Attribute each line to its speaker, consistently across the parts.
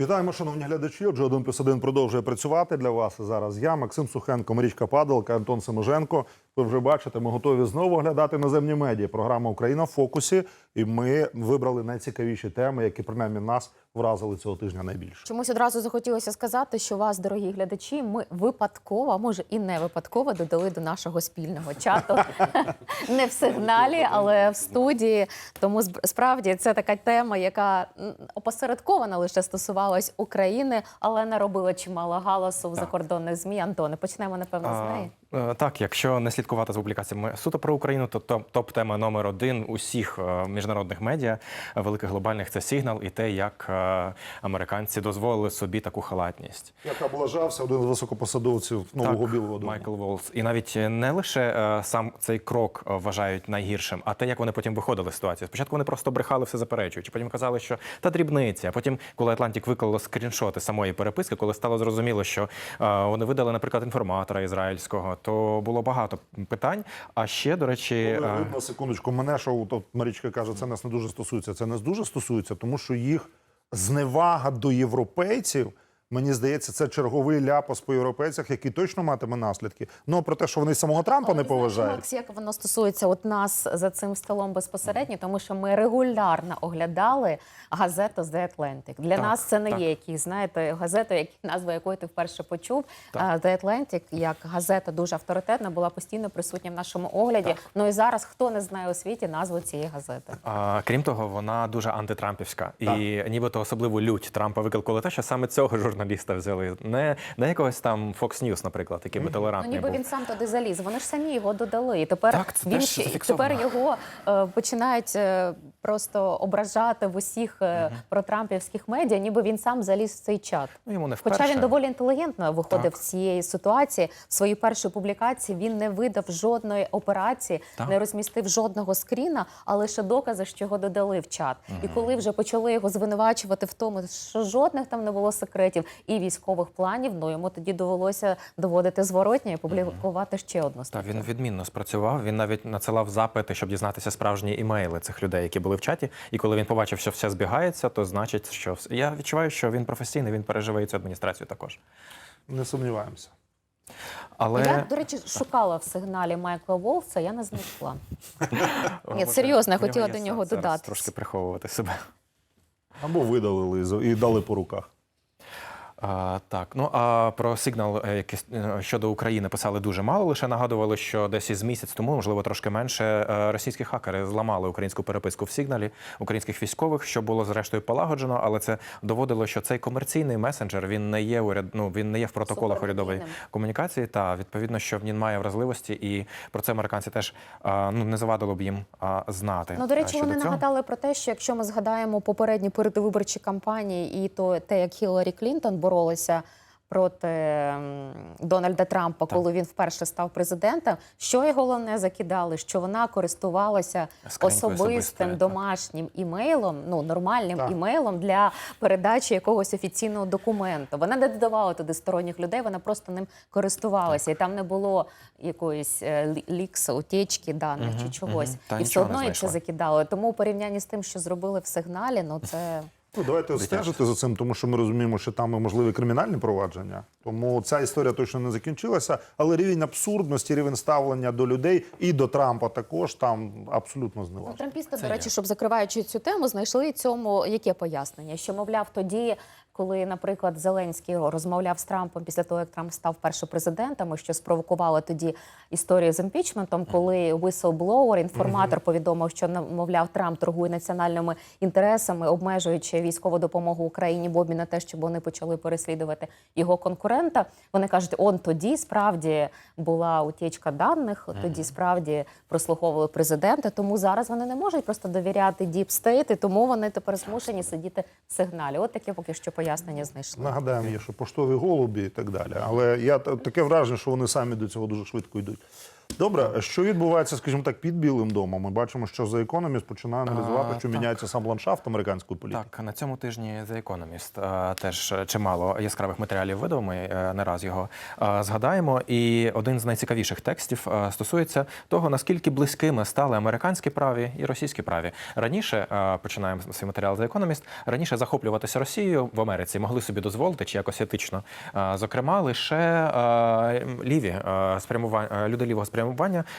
Speaker 1: Вітаємо, шановні глядачі. Отже, один плюс один продовжує працювати для вас. Зараз я, Максим Сухенко, Марічка Падалка, Антон Семоженко. Ви вже бачите, ми готові знову оглядати наземні медіа. Програма Україна в фокусі. І ми вибрали найцікавіші теми, які принаймні нас вразили цього тижня найбільше.
Speaker 2: Чомусь одразу захотілося сказати, що вас, дорогі глядачі, ми випадково, а може і не випадково, додали до нашого спільного чату. Не в сигналі, але в студії. Тому сп- справді це така тема, яка м, опосередковано лише стосувалась України, але наробила чимало галасу в закордонних змі. Антоне, почнемо напевно з неї.
Speaker 3: Е, Так, якщо не слідкувати за публікаціями суто про Україну, то топ- топ-тема номер один усіх е, міжнародних медіа великих глобальних це сигнал і те, як е, американці дозволили собі таку халатність.
Speaker 1: Як облажався один з високопосадовців нового білого дому.
Speaker 3: Майкл Волс. І навіть не лише сам цей крок вважають найгіршим, а те, як вони потім виходили з ситуації. Спочатку вони просто брехали все заперечуючи, потім казали, що та дрібниці. А потім, коли Атлантик виклало скріншоти самої переписки, коли стало зрозуміло, що вони видали, наприклад, інформатора ізраїльського, то було багато питань. А ще, до речі,
Speaker 1: Але
Speaker 3: е,
Speaker 1: видно, секундочку, мене що от Марічка каже, це нас не дуже стосується. Це не дуже стосується, тому що їх зневага до європейців. Мені здається, це черговий ляпас по європейцях, який точно матиме наслідки. Ну про те, що вони самого Трампа не поважають.
Speaker 2: Макс, як воно стосується от нас за цим столом безпосередньо, тому що ми регулярно оглядали газету The Atlantic. Для
Speaker 3: Так,
Speaker 2: нас це не
Speaker 3: так.
Speaker 2: є якісь, знаєте, газета, які назва якої ти вперше почув. А, The Atlantic, як газета дуже авторитетна, була постійно присутня в нашому огляді. Ну і зараз хто не знає у світі назву цієї газети.
Speaker 3: А, крім того, вона дуже антитрампівська. І нібито особливу лють Трампа викликали те, що саме цього журналіста взяли. Не, не якогось там Fox News, наприклад, який би
Speaker 2: Ну, ніби
Speaker 3: був.
Speaker 2: він сам туди заліз. Вони ж самі його додали. І тепер
Speaker 3: Так, це
Speaker 2: він
Speaker 3: теж
Speaker 2: ще-
Speaker 3: зафіксовано.
Speaker 2: тепер його е, починають е, просто ображати в усіх е, протрампівських медіа, ніби він сам заліз в цей чат.
Speaker 3: Ну, йому не
Speaker 2: Хоча він доволі інтелігентно виходив
Speaker 3: Так.
Speaker 2: з цієї ситуації. В своїй першій публікації він не видав жодної операції,
Speaker 3: Так.
Speaker 2: не розмістив жодного скріна, а лише докази, що його додали в чат. І коли вже почали його звинувачувати в тому, що жодних там не було секретів і військових планів, ну йому тоді довелося доводити зворотня і публікувати ще одну
Speaker 3: Так,
Speaker 2: статтю.
Speaker 3: він відмінно спрацював. Він навіть надсилав запити, щоб дізнатися справжні імейли цих людей, які були в чаті. І коли він побачив, що все збігається, то значить, що вс- я відчуваю, що він професійний, він переживе цю адміністрацію також.
Speaker 1: Не сумніваємося.
Speaker 3: Але
Speaker 2: Я, до речі, шукала в сигналі Майкла Волса, я не знайшла. Ні, серйозно, я хотіла до нього додатись.
Speaker 3: Трошки приховувати себе.
Speaker 1: Або видалили і дали по руках.
Speaker 3: А, так, ну а про сигнал, е, який е, щодо України писали дуже мало. Лише нагадували, що десь із місяць тому, можливо, трошки менше, е, російські хакери зламали українську переписку в сигналі українських військових, що було зрештою полагоджено, але це доводило, що цей комерційний месенджер він не є уряд, ну він не є в протоколах урядової комунікації. Та відповідно, що він має вразливості, і про це американці теж ну не завадило б їм знати.
Speaker 2: Ну, до речі,
Speaker 3: щодо
Speaker 2: вони
Speaker 3: цього-
Speaker 2: нагадали про те, що якщо ми згадаємо попередні передвиборчі кампанії і то те, як Хіларі Клінтон боролася проти Дональда Трампа, коли він вперше став президентом, що і головне закидали, що вона користувалася
Speaker 3: Скринькою
Speaker 2: особистим
Speaker 3: так.
Speaker 2: домашнім імейлом, ну нормальним
Speaker 1: Так.
Speaker 2: імейлом для передачі якогось офіційного документу. Вона не додавала туди сторонніх людей, вона просто ним користувалася, і там не було якоїсь е, лі- лікса, утечки даних чи чогось.
Speaker 3: Та
Speaker 2: і все одно їх це закидали. Тому у порівнянні з тим, що зробили в сигналі, ну це
Speaker 1: Ну, давайте стежити за цим, тому що ми розуміємо, що там і можливі кримінальні провадження. Тому ця історія точно не закінчилася. Але рівень абсурдності, рівень ставлення до людей і до Трампа також там абсолютно
Speaker 2: ну,
Speaker 1: зневажено.
Speaker 2: трампісти, до речі, щоб закриваючи цю тему, знайшли цьому яке пояснення? Що мовляв, тоді, коли, наприклад, Зеленський розмовляв з Трампом після того, як Трамп став першим президентом, що спровокувало тоді історію з імпічментом, коли whistleblower, інформатор повідомив, що мовляв Трамп торгує національними інтересами, обмежуючи військову допомогу Україні в обмін на те, щоб вони почали переслідувати його конкурента. Вони кажуть, он тоді справді була утічка даних, тоді справді прослуховували президента. Тому зараз вони не можуть просто довіряти State, і тому вони тепер змушені сидіти в сигналі. От таке поки що пояснення знайшли.
Speaker 1: Нагадаємо, є, що поштові голубі і так далі. Але я та- таке враження, що вони самі до цього дуже швидко йдуть. Добре, що відбувається, скажімо так, під Білим домом? Ми бачимо, що за економіст починає аналізувати, що міняється сам ландшафт американської політики.
Speaker 3: Так, на цьому тижні The Economist е, теж чимало яскравих матеріалів видав. Ми е, не раз його е, згадаємо. І один з найцікавіших текстів е, стосується того, наскільки близькими стали американські праві і російські праві. Раніше починаємо свій матеріал The Economist, Раніше захоплюватися Росією в Америці могли собі дозволити чи якось етично. Зокрема, лише ліві спрямування люди лівого спрямування,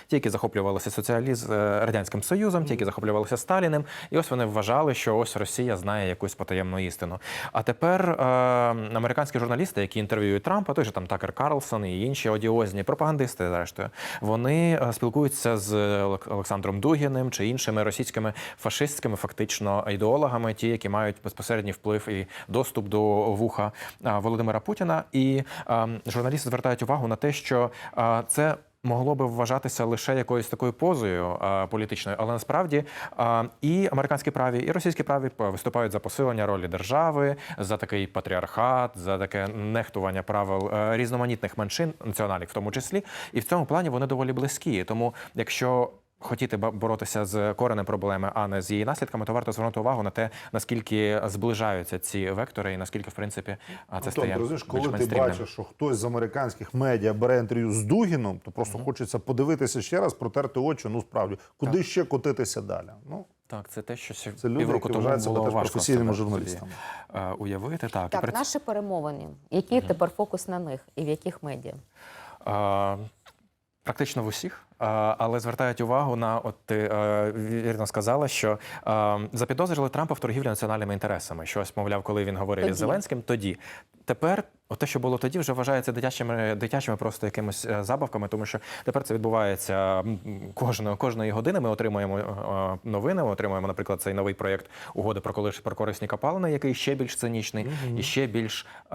Speaker 3: ті, які захоплювалися соціаліз е, радянським союзом, ті, які захоплювалися Сталіним, і ось вони вважали, що ось Росія знає якусь потаємну істину. А тепер е, американські журналісти, які інтерв'юють Трампа, той же там Такер Карлсон і інші одіозні пропагандисти, зрештою, вони е, спілкуються з Олександром Дугіним чи іншими російськими фашистськими фактично ідеологами, ті, які мають безпосередній вплив і доступ до вуха Володимира Путіна. І а, журналісти звертають увагу на те, що а, це. Могло би вважатися лише якоюсь такою позою а, політичною, але насправді а, і американські праві, і російські праві виступають за посилення ролі держави, за такий патріархат, за таке нехтування правил е, різноманітних меншин, національних в тому числі. І в цьому плані вони доволі близькі. Тому, якщо хотіти ба- боротися з коренем проблеми, а не з її наслідками, то варто звернути увагу на те, наскільки зближаються ці вектори, і наскільки, в принципі, це
Speaker 1: Антон,
Speaker 3: стає
Speaker 1: розумієш, коли ти бачиш, що хтось з американських медіа бере інтерв'ю з Дугіном, то просто хочеться подивитися ще раз, протерти очі. Ну справді, куди ще котитися далі? Ну
Speaker 3: Так, це те, що
Speaker 1: це люди,
Speaker 3: півроку тому було важко
Speaker 1: професійними журналістами.
Speaker 3: е, уявити. Так, і
Speaker 2: Так,
Speaker 3: при
Speaker 2: наші перемовини. Який тепер фокус на них і в яких медіа?
Speaker 3: Е, Практично в усіх, але звертають увагу на от ти е, вірно сказала, що е, запідозрили Трампа в торгівлі національними інтересами. Щось, мовляв, коли він говорив із Зеленським, тоді тепер. От те, що було тоді, вже вважається дитячими, дитячими просто якимись е, забавками, тому що тепер це відбувається кожної, кожної години. Ми отримуємо е, новини. Ми отримуємо, наприклад, цей новий проєкт угоди про колиш про корисні копалини, який ще більш цинічний і ще більш е,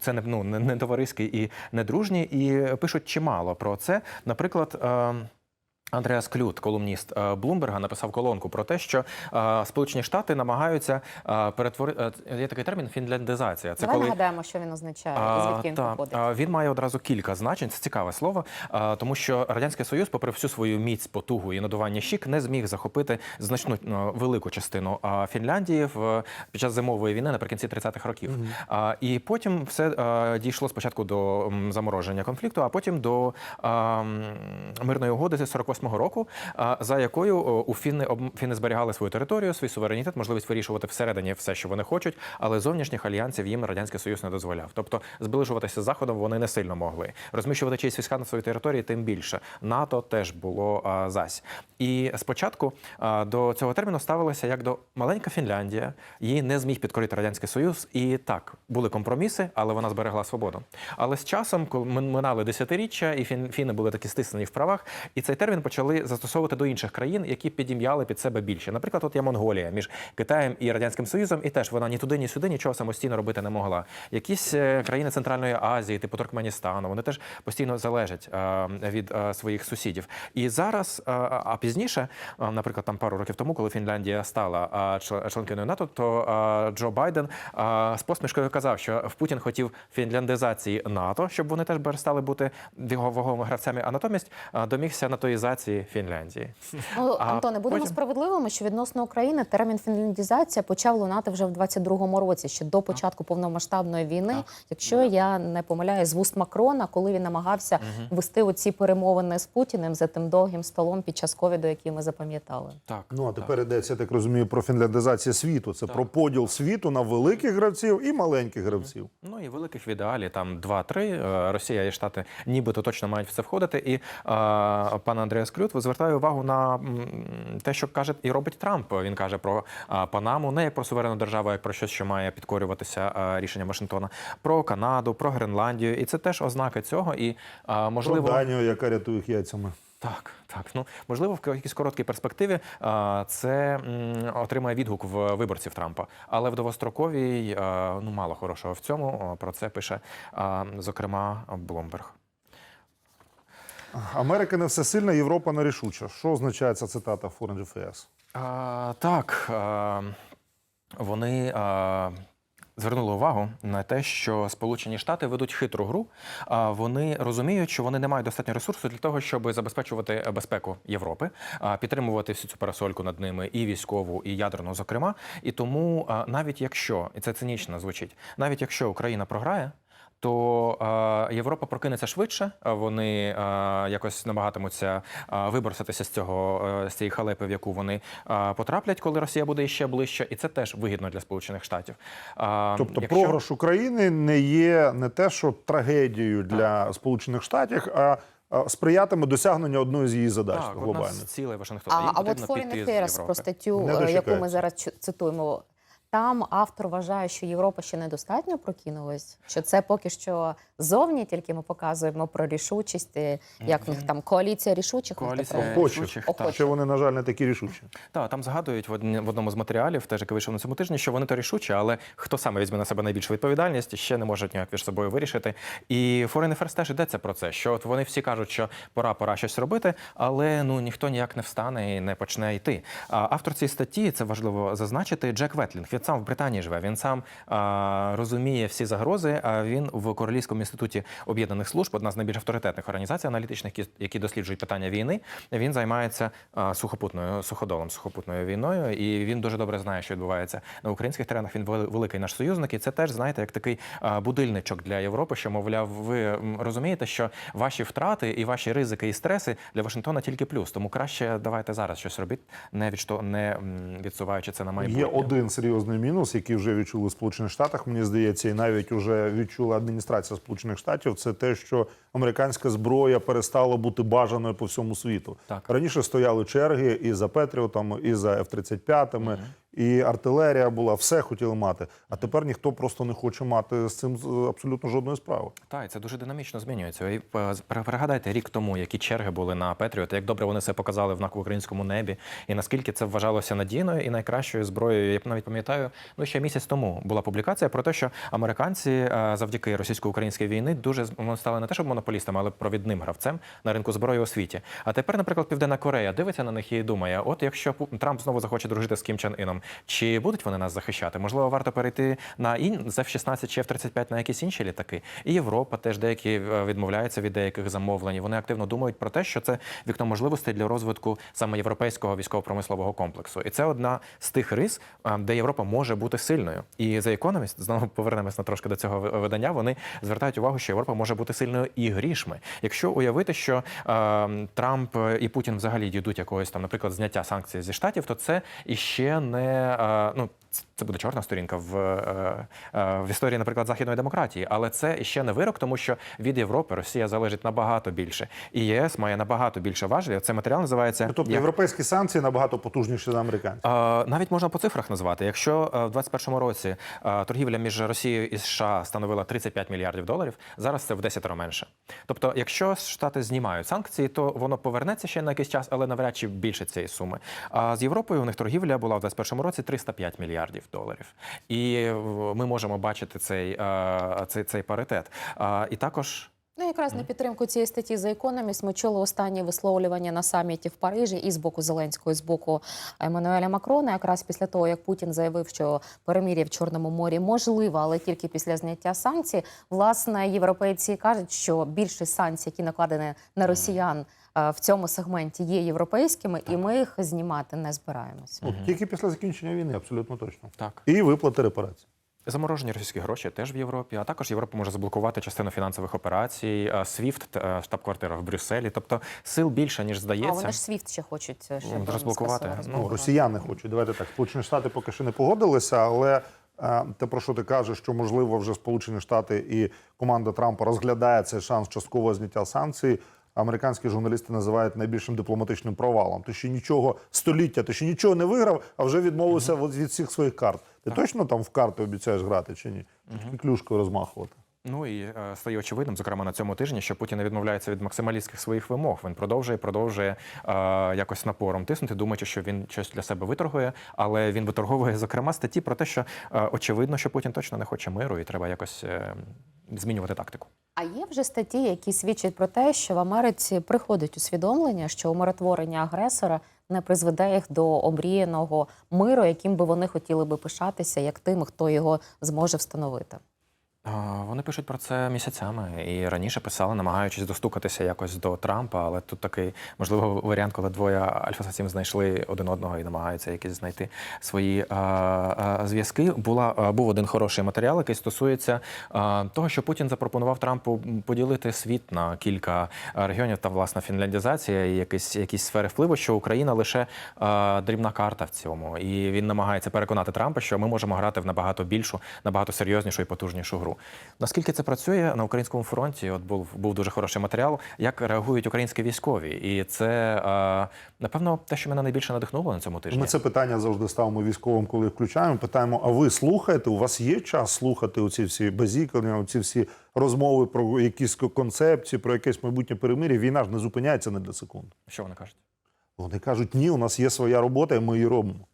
Speaker 3: це не ну не, не товариський і не дружній. І пишуть чимало про це. Наприклад. Андреас Клют, колумніст е, Блумберга, написав колонку про те, що е, Сполучені Штати намагаються е, перетворити є такий термін фінляндизація. Це
Speaker 2: Давай
Speaker 3: коли
Speaker 2: нагадаємо, що він означає, і звідки він
Speaker 3: та,
Speaker 2: походить.
Speaker 3: він має одразу кілька значень. Це цікаве слово, тому що радянський союз, попри всю свою міць, потугу і надування щік, не зміг захопити значну ну, велику частину Фінляндії в під час зимової війни наприкінці 30-х років. А, і потім все дійшло спочатку до замороження конфлікту, а потім до мирної угоди з 48-го року, за якою у фіни фіни зберігали свою територію, свій суверенітет, можливість вирішувати всередині все, що вони хочуть, але зовнішніх альянсів їм радянський союз не дозволяв. Тобто зближуватися з заходом вони не сильно могли. Розміщувати чиїсь війська на своїй території, тим більше. НАТО теж було а, зась. І спочатку а, до цього терміну ставилося як до маленька Фінляндія. Її не зміг підкорити радянський союз. І так були компроміси, але вона зберегла свободу. Але з часом, коли мин- минали десятиріччя, і фін- фіни були такі стиснені в правах, і цей термін почали застосовувати до інших країн, які підім'яли під себе більше. Наприклад, от є Монголія між Китаєм і радянським союзом, і теж вона ні туди, ні сюди нічого самостійно робити не могла. Якісь е, країни Центральної Азії, типу Туркменістану, вони теж постійно залежать е, від е, своїх сусідів. І зараз, а пізніше, наприклад, там пару років тому, коли Фінляндія стала членкиною НАТО, то Джо Байден з посмішкою казав, що в Путін хотів фінляндизації НАТО, щоб вони теж перестали бути його ваговими гравцями, а натомість домігся натоїзації Фінляндії.
Speaker 2: Ну, Антоне, будемо
Speaker 3: потім-
Speaker 2: справедливими, що відносно України термін фінляндізація почав лунати вже в 22-му році, ще до початку повномасштабної війни. Якщо я не помиляю, з вуст Макрона, коли він намагався вести оці перемовини з Путіним за тим довгим столом під час ковіду, який ми запам'ятали.
Speaker 3: Так,
Speaker 1: Ну а тепер йдеться, так розумію, про фінляндизацію світу. Це про поділ світу на великих гравців і маленьких гравців.
Speaker 3: Ну і великих в ідеалі там 2-3. Е, Росія і Штати нібито точно мають в це входити. І е, пан Андреас Клют звертає увагу на те, що каже і робить Трамп. Він каже про Панаму, не як про суверенну державу, а як про щось, що має підкорюватися рішенням Вашингтона, про Канаду, про Гренландію. І це теж ознаки цього. І можливо,
Speaker 1: Про Данію, яка рятує їх яйцями.
Speaker 3: так, так. Ну можливо, в якійсь короткій перспективі це отримає відгук в виборців Трампа, але в довгостроковій ну мало хорошого в цьому. Про це пише зокрема Блумберг.
Speaker 1: Америка не всесильна, Європа нерішуча. Що означає ця цитата Foreign Affairs?
Speaker 3: А, так, а, вони. А, звернули увагу на те, що Сполучені Штати ведуть хитру гру. А вони розуміють, що вони не мають достатньо ресурсу для того, щоб забезпечувати безпеку Європи, а, підтримувати всю цю парасольку над ними і військову, і ядерну, зокрема. І тому, а, навіть якщо і це цинічно звучить, навіть якщо Україна програє. То е, Європа прокинеться швидше, вони е, якось намагатимуться е, виборситися з цього е, з цієї халепи, в яку вони е, потраплять, коли Росія буде іще ближче, і це теж вигідно для Сполучених Штатів. Е,
Speaker 1: Тобто
Speaker 3: якщо-
Speaker 1: програш України не є не те, що трагедією для Сполучених Штатів, а сприятиме досягненню одної з її задач
Speaker 3: так,
Speaker 1: глобальних.
Speaker 3: цілей Вашингтона.
Speaker 2: А, а от Affairs
Speaker 3: Європи.
Speaker 2: про статтю, яку ми зараз цитуємо. Там автор вважає, що Європа ще недостатньо прокинулась, що це поки що зовні тільки ми показуємо про рішучість, е, як в них там коаліція рішучих. в
Speaker 3: Коаліція.
Speaker 1: Охочих.
Speaker 3: рішучих,
Speaker 2: Охочих.
Speaker 3: так.
Speaker 1: Ще вони, на жаль, не такі рішучі.
Speaker 3: Так, там згадують в одні- в одному з матеріалів, теж який вийшов на цьому тижні, що вони то рішучі, але хто саме візьме на себе найбільшу відповідальність, ще не можуть ніяк між собою вирішити. І Foreign Affairs теж йдеться про це, що от вони всі кажуть, що пора, пора щось робити, але ну ніхто ніяк не встане і не почне йти. А автор цієї статті, це важливо зазначити, Джек Ветлінг. Він сам в Британії живе. Він сам а, розуміє всі загрози. А він в Королівському інституті об'єднаних служб, одна з найбільш авторитетних організацій аналітичних, які- досліджують питання війни. Він займається а, сухопутною суходолом, сухопутною війною, і він дуже добре знає, що відбувається на українських теренах. Він великий наш союзник, і це теж знаєте, як такий будильничок для Європи, що мовляв, ви розумієте, що ваші втрати і ваші ризики і стреси для Вашингтона тільки плюс. Тому краще давайте зараз щось робити, не відсуваючи це на майбутнє.
Speaker 1: Є один серйозний мінус, який вже відчули в Сполучених Штатах, мені здається, і навіть вже відчула адміністрація Сполучених Штатів. Це те, що американська зброя перестала бути бажаною по всьому світу.
Speaker 3: Так.
Speaker 1: Раніше стояли черги і за Петріотами, і за F-35, і артилерія була, все хотіли мати. А тепер ніхто просто не хоче мати з цим абсолютно жодної справи.
Speaker 3: Так, і це дуже динамічно змінюється. І е, пригадайте рік тому, які черги були на Петріот, як добре вони себе показали в українському небі, і наскільки це вважалося надійною і найкращою зброєю. Я навіть пам'ятаю, ну ще місяць тому була публікація про те, що американці е, завдяки російсько-українській війни дуже стали не те, щоб монополістами, але провідним гравцем на ринку зброї у світі. А тепер, наприклад, Південна Корея дивиться на них і думає: от якщо Трамп знову захоче дружити з Кім Чен Іном, чи будуть вони нас захищати? Можливо, варто перейти на ін з F-16 чи F-35 на якісь інші літаки. І Європа теж деякі е, відмовляються від деяких замовлень. Вони активно думають про те, що це вікно можливостей для розвитку саме європейського військово-промислового комплексу. І це одна з тих рис, е, де Європа може бути сильною. І за Economist, знову повернемось на трошки до цього видання. Вони звертають увагу, що Європа може бути сильною і грішми. Якщо уявити, що е, Трамп і Путін взагалі дійдуть якогось там, наприклад, зняття санкцій зі штатів, то це іще не е, ну. Це- Це буде чорна сторінка в, е, е, в історії, наприклад, західної демократії, але це ще не вирок, тому що від Європи Росія залежить набагато більше, і ЄС має набагато більше важелів. Цей матеріал називається
Speaker 1: Ну, Тобто
Speaker 3: як-
Speaker 1: європейські санкції набагато потужніші за американські.
Speaker 3: Навіть можна по цифрах назвати. Якщо е, в 2021 році торгівля між Росією і США становила 35 мільярдів доларів, зараз це в 10 менше. Тобто, якщо Штати знімають санкції, то воно повернеться ще на якийсь час, але навряд чи більше цієї суми. А з Європою у них торгівля була в 2021 році 305 мільярдів доларів. І е, ми можемо бачити цей, е, цей, цей паритет. І також.
Speaker 2: Ну, якраз на підтримку цієї статті за Economist ми чули останні висловлювання на саміті в Парижі і з боку Зеленського, і з боку Еммануеля Макрона. Якраз після того, як Путін заявив, що перемир'я в Чорному морі можливо, але тільки після зняття санкцій. Власне, європейці кажуть, що більшість санкцій, які накладені на росіян в цьому сегменті, є європейськими, і ми їх знімати не збираємося.
Speaker 1: От, тільки після закінчення війни, абсолютно точно.
Speaker 3: Так.
Speaker 1: І виплати репарацій.
Speaker 3: Заморожені російські гроші теж в Європі, а також Європа може заблокувати частину фінансових операцій, а, SWIFT, е, штаб-квартира в Брюсселі. Тобто сил більше ніж
Speaker 2: А
Speaker 3: здається.
Speaker 2: вони ж SWIFT ще хочуть е,
Speaker 3: Ну, розблокувати. Ну,
Speaker 1: Ну, росіяни хочуть. Давайте так. Сполучені Штати поки що не погодилися, але е, те, про що ти кажеш, що можливо вже Сполучені Штати і команда Трампа розглядає цей шанс часткового зняття санкцій. Американські журналісти називають найбільшим дипломатичним провалом. Ти ще нічого століття, ти ще нічого не виграв, а вже відмовився від від всіх своїх карт. Ти точно там в карти обіцяєш грати чи ні? Тільки клюшкою розмахувати.
Speaker 3: Ну і е, стає очевидним, зокрема на цьому тижні, що Путін не відмовляється від максималістських своїх вимог. Він продовжує, продовжує е, якось напором тиснути, думаючи, що він щось для себе виторгує, але він виторговує зокрема статті про те, що е, очевидно, що Путін точно не хоче миру, і треба якось е, змінювати тактику.
Speaker 2: А є вже статті, які свідчать про те, що в Америці приходить усвідомлення, що умиротворення агресора не призведе їх до омріяного миру, яким би вони хотіли би пишатися, як тим, хто його зможе встановити.
Speaker 3: Вони пишуть про це місяцями і раніше писали, намагаючись достукатися якось до Трампа, але тут такий можливо варіант, коли двоє альфа-сатім знайшли один одного і намагаються якісь знайти свої зв'язки. Була був один хороший матеріал, який стосується а, того, що Путін запропонував Трампу поділити світ на кілька регіонів та власна фінляндізація і якісь якісь сфери впливу, що Україна лише а, дрібна карта в цьому, і він намагається переконати Трампа, що ми можемо грати в набагато більшу, набагато серйознішу і потужнішу гру. Наскільки це працює на українському фронті? От був був дуже хороший матеріал, як реагують українські військові, і це е, напевно те, що мене найбільше надихнуло на цьому тижні.
Speaker 1: Ми це питання завжди ставимо військовим, коли включаємо. Питаємо: а ви слухаєте? У вас є час слухати оці всі базікання, оці всі розмови про якісь концепції, про якесь майбутнє перемир'я? Війна ж не зупиняється не для секунд.
Speaker 3: Що вони кажуть?
Speaker 1: Вони кажуть, ні, у нас є своя робота, і ми її робимо.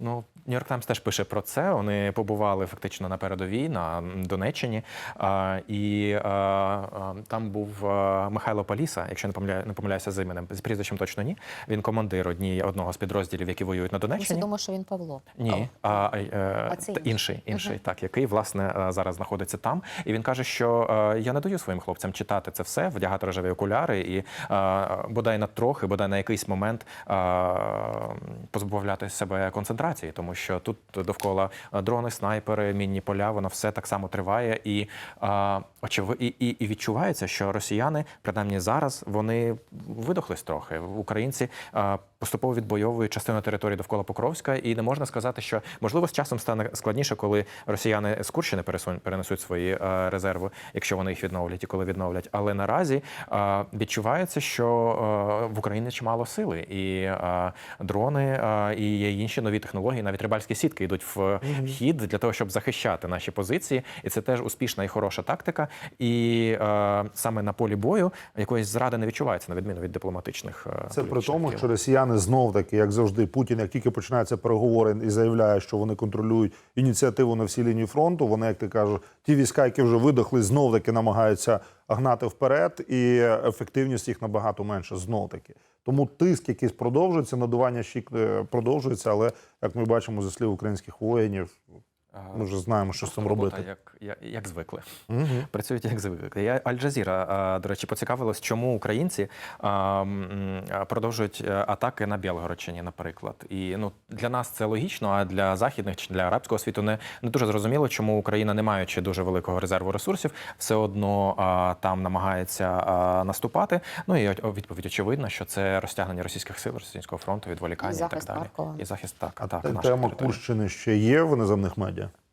Speaker 3: Ну, Нью-Йорк Таймс теж пише про це. Вони побували фактично на передовій на Донеччині. А, і а, а, там був а, Михайло Паліса, якщо не помиляю, не помиляюся з іменем, з прізвищем точно ні. Він командир однієї одного з підрозділів, які воюють на
Speaker 2: Я
Speaker 3: Донеччині.
Speaker 2: думаю, що він Павло.
Speaker 3: Ні, а, а, е,
Speaker 2: А це
Speaker 3: та
Speaker 2: інший.
Speaker 3: інший, інший, так, який власне е, зараз знаходиться там. І він каже, що е, я не даю своїм хлопцям читати це все, вдягати рожеві окуляри і е, бодай на трохи, бодай на якийсь момент е, позбавляти себе концентрації, тому що тут довкола дрони, снайпери, мінні поля, воно все так само триває, і е, очеви, і, і, і відчувається, що росіяни, принаймні зараз, вони видохлись трохи. Українці е, поступово відбойовують частину території довкола Покровська, і не можна сказати, що можливо з часом стане складніше, коли росіяни з Курщини перенесуть свої е, резерви, якщо вони їх відновлять і коли відновлять. Але наразі е, відчувається, що е, в Україні чимало сили, і дрони, і є інші нові технології, навіть рибальські сітки йдуть в хід для того, щоб захищати наші позиції, і це теж успішна і хороша тактика. І саме на полі бою якоїсь зради не відчувається на відміну від дипломатичних
Speaker 1: Це при тому, що росіяни знов таки, як завжди, Путін, як тільки починаються переговори і заявляє, що вони контролюють ініціативу на всій лінії фронту. Вони, як ти кажеш, ті війська, які вже видохли, знов таки намагаються гнати вперед, і ефективність їх набагато менше. Знов таки. Тому тиск якийсь продовжується, надування щік е, продовжується, але як ми бачимо зі слів українських воїнів, ми вже знаємо, що з цим робити.
Speaker 3: Як, як, як звикли.
Speaker 1: Угу.
Speaker 3: Працюють як звикли. Я Аль-Джазіра, до речі, поцікавилась, чому українці а, продовжують е, атаки на Білгородчині, наприклад. І ну для нас це логічно, а для західних чи для арабського світу не, не дуже зрозуміло, чому Україна, не маючи дуже великого резерву ресурсів, все одно а, там намагається а, наступати. Ну і відповідь очевидна, що це розтягнення російських сил, російського фронту, відволікання
Speaker 2: І
Speaker 3: і, так далі.
Speaker 2: Харкова.
Speaker 3: І захист так,
Speaker 1: А
Speaker 3: так,
Speaker 1: тема. Курщини ще є в неземних медіа.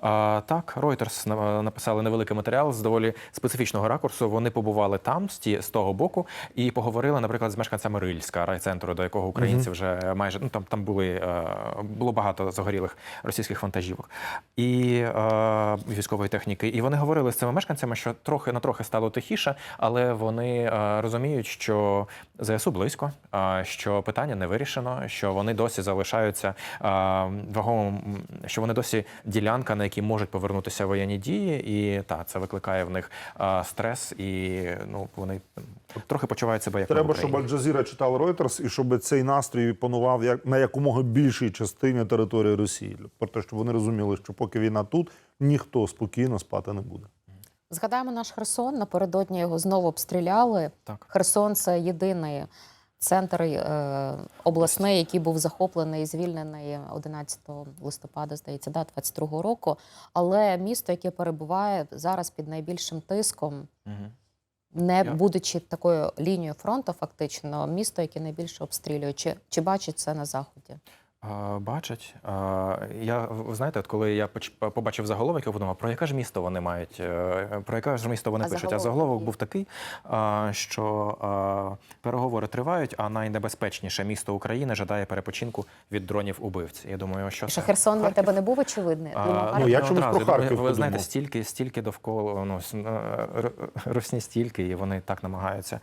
Speaker 3: так, Reuters написали невеликий матеріал з доволі специфічного ракурсу. Вони побували там з, того боку і поговорили, наприклад, з мешканцями Рильська, райцентру, до якого українці вже майже ну там, там були е, було багато загорілих російських вантажівок і е, військової техніки. І вони говорили з цими мешканцями, що трохи на трохи стало тихіше, але вони е, розуміють, що ЗСУ близько, що питання не вирішено, що вони досі залишаються вагомим, що вони досі ділянка, на якій можуть повернутися воєнні дії, і та це викликає в них е, стрес, і ну вони трохи почувають себе як
Speaker 1: Треба, щоб. Аль-Джазіра читала Reuters і щоб цей настрій панував як на якомога більшій частині території Росії. Про те, щоб вони розуміли, що поки війна тут, ніхто спокійно спати не буде.
Speaker 2: Згадаємо наш Херсон. Напередодні його знову обстріляли.
Speaker 3: Так.
Speaker 2: Херсон це єдиний центр е, обласний, який був захоплений і звільнений 11 листопада, здається, да, 22 року. Але місто, яке перебуває зараз під найбільшим тиском,
Speaker 3: Угу.
Speaker 2: не будучи такою лінією фронту, фактично, місто, яке найбільше обстрілює. Чи, чи бачить це на заході?
Speaker 3: Бачать. Я ви знаєте, от коли я поч- побачив заголовок, я подумав, про яке ж місто вони мають, е, про яке ж місто вони
Speaker 2: А
Speaker 3: пишуть. А
Speaker 2: заголовок
Speaker 3: заголовок був такий, що переговори тривають, а найнебезпечніше місто України жадає перепочинку від дронів убивць. Я думаю, що
Speaker 2: Що
Speaker 3: це?
Speaker 2: Херсон для тебе не був очевидний?
Speaker 3: А,
Speaker 1: ну, я чомусь
Speaker 3: одразу.
Speaker 1: про Харків
Speaker 3: Ви
Speaker 1: подумав.
Speaker 3: знаєте, стільки, стільки довкола ну, е, русні стільки, і вони так намагаються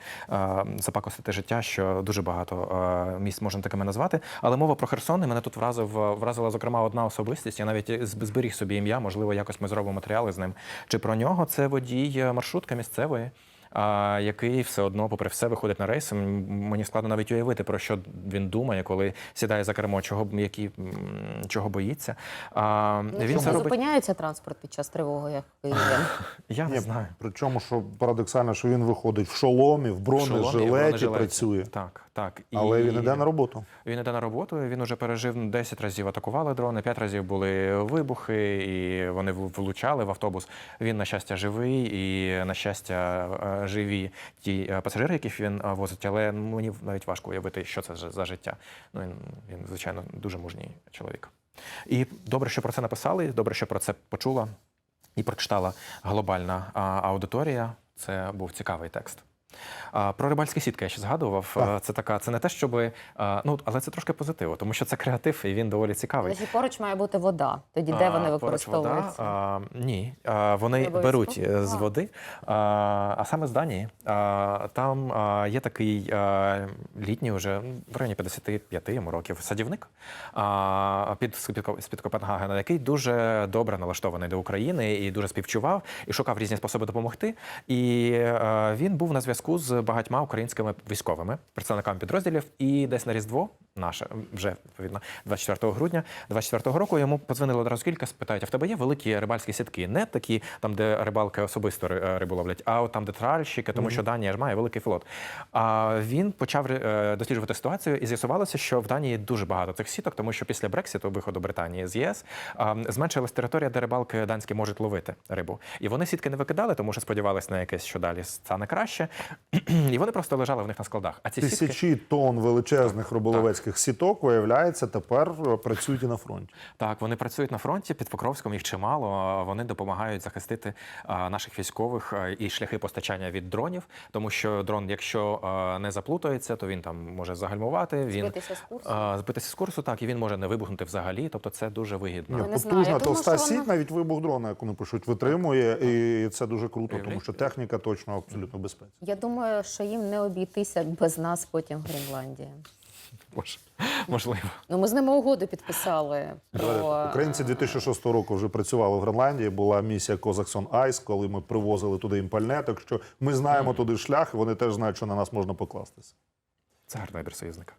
Speaker 3: запакостити життя, що дуже багато місць можна такими назвати. Але мова про Херсон, дрони. Мене тут вразив вразила зокрема одна особистість. Я навіть зберіг собі ім'я. Можливо, якось ми зробимо матеріали з ним. Чи про нього це водій е, маршрутка місцевої? А, який все одно, попри все, виходить на рейс. Мені складно навіть уявити, про що він думає, коли сідає за кермо, чого які чого боїться. А,
Speaker 2: Ну,
Speaker 3: він
Speaker 2: чому
Speaker 3: це робить.
Speaker 2: зупиняється транспорт під час тривоги, як?
Speaker 3: Я не знаю.
Speaker 1: Причому, що парадоксально, що він виходить в шоломі, в бронежилеті, працює.
Speaker 3: Так, так.
Speaker 1: Але
Speaker 3: І-
Speaker 1: він іде на роботу.
Speaker 3: Він іде на роботу. Він уже пережив 10 разів атакували дрони, 5 разів були вибухи, і вони влучали в автобус. Він, на щастя, живий, і на щастя, е, живі ті е, пасажири, яких він е, возить. Але мені навіть важко уявити, що це за- життя. Ну він, він звичайно дуже мужній чоловік. І добре, що про це написали. Добре, що про це почула і прочитала глобальна аудиторія. Це був цікавий текст. А, Про рибальські сітки я ще згадував.
Speaker 1: Так.
Speaker 3: Е, Це така, це не те, щоб ну, але це трошки позитиво, тому що це креатив і він доволі цікавий.
Speaker 2: Значить, поруч має бути вода. Тоді де вони
Speaker 3: А, поруч вода,
Speaker 2: використовуються?
Speaker 3: а, ні, а, вони беруть е, з води, а, а саме з Данії. А, там а, є такий а, літній, вже в районі 55 йому років садівник а, під з-під Копенгагена, який дуже добре налаштований до України і дуже співчував і шукав різні способи допомогти. І е, він був на зв'язку з багатьма українськими військовими представниками підрозділів. І десь на Різдво, наше вже відповідно 24 грудня 24 року, йому подзвонили одразу кілька, спитають: а в тебе є великі рибальські сітки? Не такі там, де рибалки особисто е, рибу ловлять, а от там, де тральщики, тому що Данія ж має великий флот. А він почав е, досліджувати ситуацію, і з'ясувалося, що в Данії дуже багато цих сіток, тому що після Брекситу, виходу Британії з ЄС, зменшилась територія, де рибалки данські можуть ловити рибу. І вони сітки не викидали, тому що сподівалися на якесь, що далі стане краще. І вони просто лежали в них на складах. А ці сітки
Speaker 1: Тисячі тонн величезних риболовецьких сіток, виявляється, тепер е, працюють і на фронті.
Speaker 3: Так, вони працюють на фронті під Покровськом, їх чимало. Вони допомагають захистити наших військових і шляхи постачання від дронів, тому що дрон, якщо не заплутається, то він там може загальмувати. Він
Speaker 2: Збитися з курсу?
Speaker 3: збитися з курсу, так і він може не вибухнути взагалі. Тобто це дуже вигідно.
Speaker 1: Ні,
Speaker 2: не
Speaker 1: потужна товста
Speaker 2: що
Speaker 1: сіть, навіть вибух дрона, як вони пишуть, витримує, і це дуже круто, тому що техніка точно абсолютно безпечна.
Speaker 2: Думаю, що їм не обійтися без нас потім в Гренландії.
Speaker 3: Можливо.
Speaker 2: Ну, ми з ними угоду підписали про
Speaker 1: Українці 2006 року вже працювали в Гренландії. Була місія Козаксон Айс, коли ми привозили туди їм пальне. Так що ми знаємо туди шлях, і вони теж знають, що на нас можна покластися.
Speaker 3: Це гарний вибір союзника.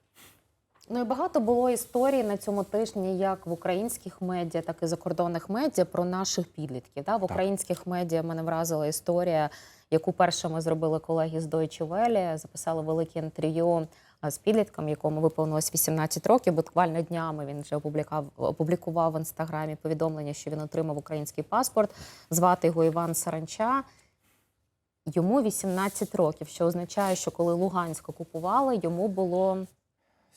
Speaker 2: Ну і багато було історій на цьому тижні, як в українських медіа, так і закордонних медіа про наших підлітків. Да? В українських медіа мене вразила історія, яку першими зробили колеги з Deutsche Welle, записали велике інтерв'ю з підлітком, якому виповнилось 18 років. Буквально днями він вже опублікував, опублікував в інстаграмі повідомлення, що він отримав український паспорт. Звати його Іван Саранча. Йому 18 років, що означає, що коли Луганськ окупували, йому було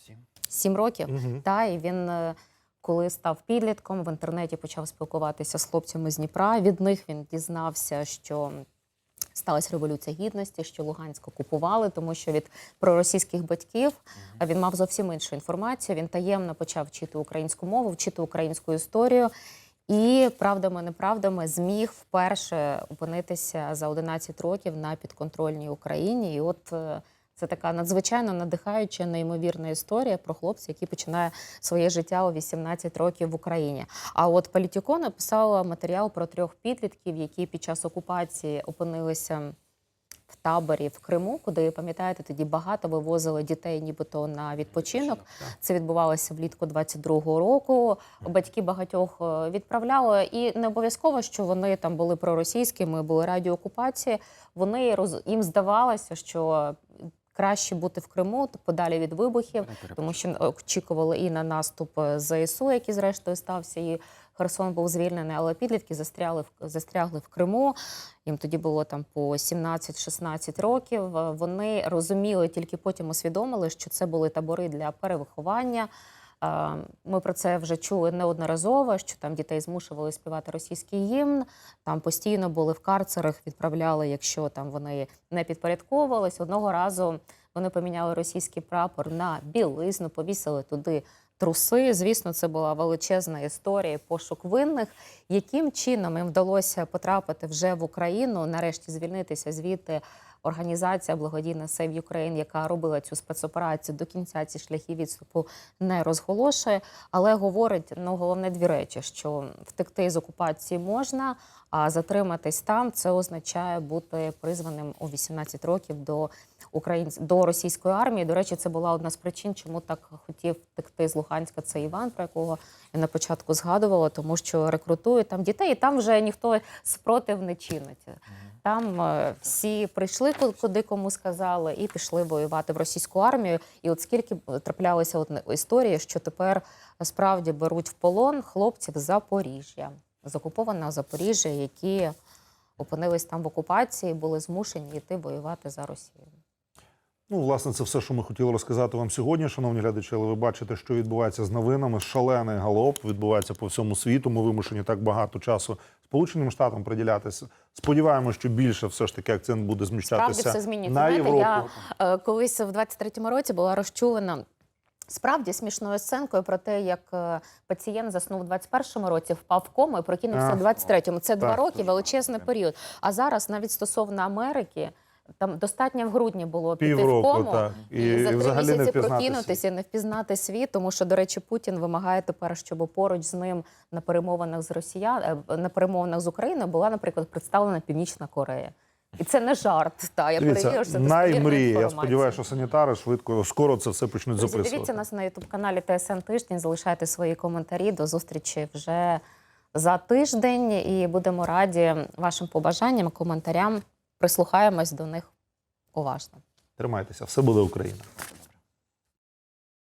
Speaker 3: Сім.
Speaker 2: Сім років. Та, і він, е, коли став підлітком, в інтернеті почав спілкуватися з хлопцями з Дніпра. Від них він дізнався, що сталася революція гідності, що Луганськ окупували, тому що від проросійських батьків він мав зовсім іншу інформацію. Він таємно почав вчити українську мову, вчити українську історію. І правдами, неправдами зміг вперше опинитися за 11 років на підконтрольній Україні. І от е, це така надзвичайно надихаюча, неймовірна історія про хлопця, який починає своє життя у 18 років в Україні. А от Політіко написала матеріал про трьох підлітків, які під час окупації опинилися в таборі в Криму, куди пам'ятаєте, тоді багато вивозили дітей, нібито на відпочинок. Це відбувалося влітку 22-го року. Батьки багатьох е, відправляли, і не обов'язково, що вони там були проросійськими, були раді окупації. Вони роз їм здавалося, що. Краще бути в Криму, подалі від вибухів, тому що очікували і на наступ е, ЗСУ, який зрештою стався, і Херсон був звільнений, але підлітки застряли в застрягли в Криму. Їм тоді було там по 17-16 років. Е, Вони розуміли, тільки потім усвідомили, що це були табори для перевиховання. Ми про це вже чули неодноразово, що там дітей змушували співати російський гімн. Там постійно були в карцерах, відправляли, якщо там вони не підпорядковувались. Одного разу вони поміняли російський прапор на білизну, повісили туди труси. Звісно, це була величезна історія, пошук винних. Яким чином їм вдалося потрапити вже в Україну, нарешті звільнитися звідти, організація благодійна Save Ukraine, яка робила цю спецоперацію до кінця ці шляхи відступу не розголошує, але говорить ну головне дві речі: що втекти з окупації можна, а затриматись там це означає бути призваним у 18 років до українсь... до російської армії. До речі, це була одна з причин, чому так хотів втекти з Луганська. Це Іван, про якого я на початку згадувала, тому що рекрутують там дітей, і там вже ніхто спротив не чинить. Там е, всі прийшли ку- куди кому сказали, і пішли воювати в російську армію. І от скільки траплялися от історії, що тепер справді беруть в полон хлопців з Запоріжжя, з окупованого Запоріжжя, які опинились там в окупації, були змушені йти воювати за Росію.
Speaker 1: Ну, власне, це все, що ми хотіли розказати вам сьогодні, шановні глядачі. Але ви бачите, що відбувається з новинами. Шалений галоп відбувається по всьому світу. Ми вимушені так багато часу Сполученим Штатам приділятися. Сподіваємося, що більше все ж таки акцент буде
Speaker 2: Справді
Speaker 1: зміщатися
Speaker 2: все змінюється.
Speaker 1: на
Speaker 2: Знаєте, я е, колись в 23-му році була розчулена. Справді смішною сценкою про те, як е, пацієнт заснув у 21-му році, впав в кому і прокинувся в 23-му. Це два роки, величезний період. А зараз навіть стосовно Америки. Там достатньо в грудні було піти в кому
Speaker 1: так.
Speaker 2: і,
Speaker 1: І
Speaker 2: за три місяці прокинутися, не впізнати світ. Тому що, до речі, Путін вимагає тепер, щоб поруч з ним на перемовинах з Росіян е, на перемовинах з Україною була, наприклад, представлена Північна Корея. І це не жарт. Та я перевірю, що це достовірна.
Speaker 1: Я сподіваюся, що санітари швидко скоро це все почнуть
Speaker 2: Друзі,
Speaker 1: записувати.
Speaker 2: дивіться нас на ютуб каналі ТСН Тиждень. Залишайте свої коментарі. До зустрічі вже за тиждень. І будемо раді вашим побажанням, коментарям. Прислухаємось до них уважно.
Speaker 1: Тримайтеся, все буде Україна.